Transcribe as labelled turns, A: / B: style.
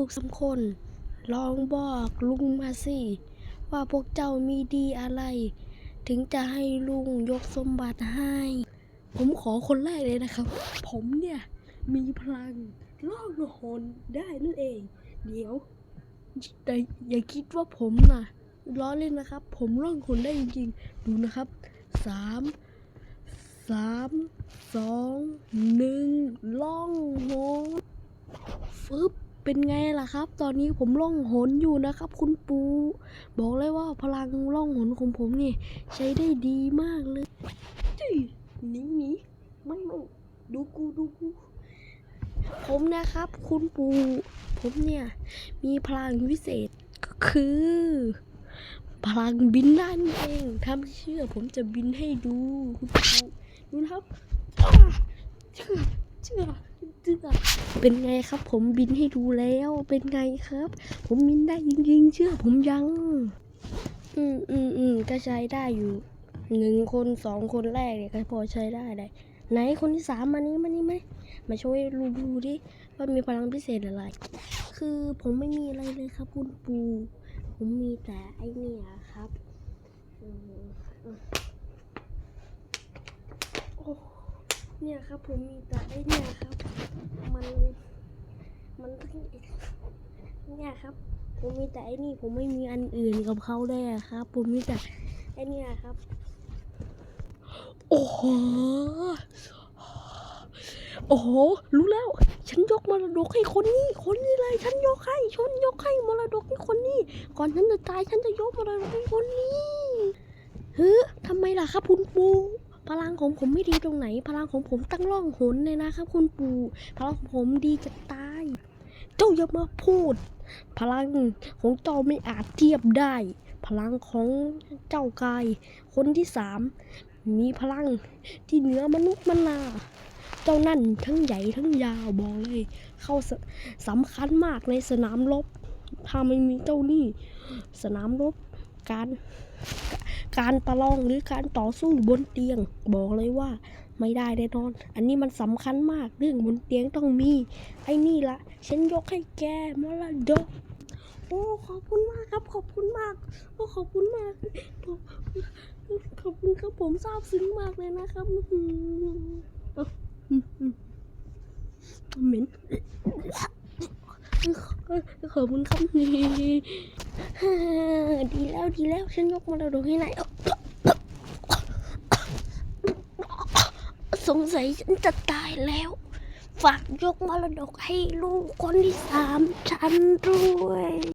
A: ลูกสามคนลองบอกลุงมาสิ ว่าพวกเจ้ามีดีอะไร ถึงจะให้ลุงยกสมบัติให้ ผมขอคนแรกเลยนะครับ ผมเนี่ย มีพลังล่องหนได้นั่นเอง เดี๋ยว แต่อย่าคิดว่าผมนะล้อเล่นนะครับ ผมล่องหนได้จริงๆ ดูนะครับสามสามสองหนึ่งล่องหนฟึบ เป็นไงล่ะครับ ตอนนี้ผมล่องหนอยู่นะครับ คุณปู บอกเลยว่าพลังล่องหนของผมนี่ใช้ได้ดีมากเลยจุ้ยหนีหนีไม่ไม่ดูกูดูกูผมนะครับ คุณปู ผมเนี่ย มีพลังวิเศษก็คือ พลังบินได้นั่นเองถ้าไม่เชื่อผมจะบินให้ดูคุณปูดูนะครับอ้าเชื่อเชื่อ เชื่อเป็นไงครับ ผมบินให้ดูแล้วเป็นไงครับ ผมบินได้จริงๆ เชื่อผมยัง อืมอืมอืมก็ใช้ได้อยู่หนึ่งคนสองคนแรกเนี่ยก็พอใช้ได้ได้ไหนคนที่สามมานี้มานี่ไหมมาช่วยรูดูดิว่ามีพลังพิเศษอะไร คือผมไม่มีอะไรเลยครับคุณปู ผมมีแต่ไอ้เนี่ยครับอืมอืมโอ้ เนี่ยครับผมมีแต่ไอ้เนี่ยครับ มันมันเนี่ยครับ ผมมีแต่ไอ้นี่ผมไม่มีอันอื่นกับเขาเลยครับ ผมมีแต่ไอ้เนี่ยครับ โอ้โหโอ้โห รู้แล้ว ฉันยกมรดกให้คนนี้ คนนี้เลย ฉันยกให้ ฉันยกให้มรดกให้คนนี้ ก่อนฉันจะตาย ฉันจะยกมรดกให้คนนี้เฮ้ยทำไมล่ะครับคุณปู พลังของผมไม่ดีตรงไหน พลังของผมตั้งร่องหนเลยนะครับ คุณปู่พลังของผมดีจะตาย เจ้าอย่ามาพูด พลังของเจ้าไม่อาจเทียบได้ พลังของเจ้ากาย คนที่สามมีพลังที่เหนือมนุษย์มนาเจ้านั่นทั้งใหญ่ทั้งยาวบอกเลย เข้าสสำคัญมากในสนามรบถ้าไม่มีเจ้านี่ สนามรบการ การประลองหรือการต่อสู้บนเตียง บอกเลยว่าไม่ได้แน่นอน อันนี้มันสำคัญมากเรื่องบนเตียงต้องมี ไอ้นี่ละฉันยกให้แกมรดกโอ้ขอบคุณมากครับ ขอบคุณมากโอ้ขอบคุณมาก ขอบคุณครับผมซาบซึ้งมากเลยนะครับอือหือเอ้าอืมอืมเหม็นขอบคุณครับนี่ ดีแล้วดีแล้วฉันยกมาแล้วดกให้นายสงสัยฉันจะตายแล้ว ฝากยกมรดกให้ลูกคนที่สามฉันด้วย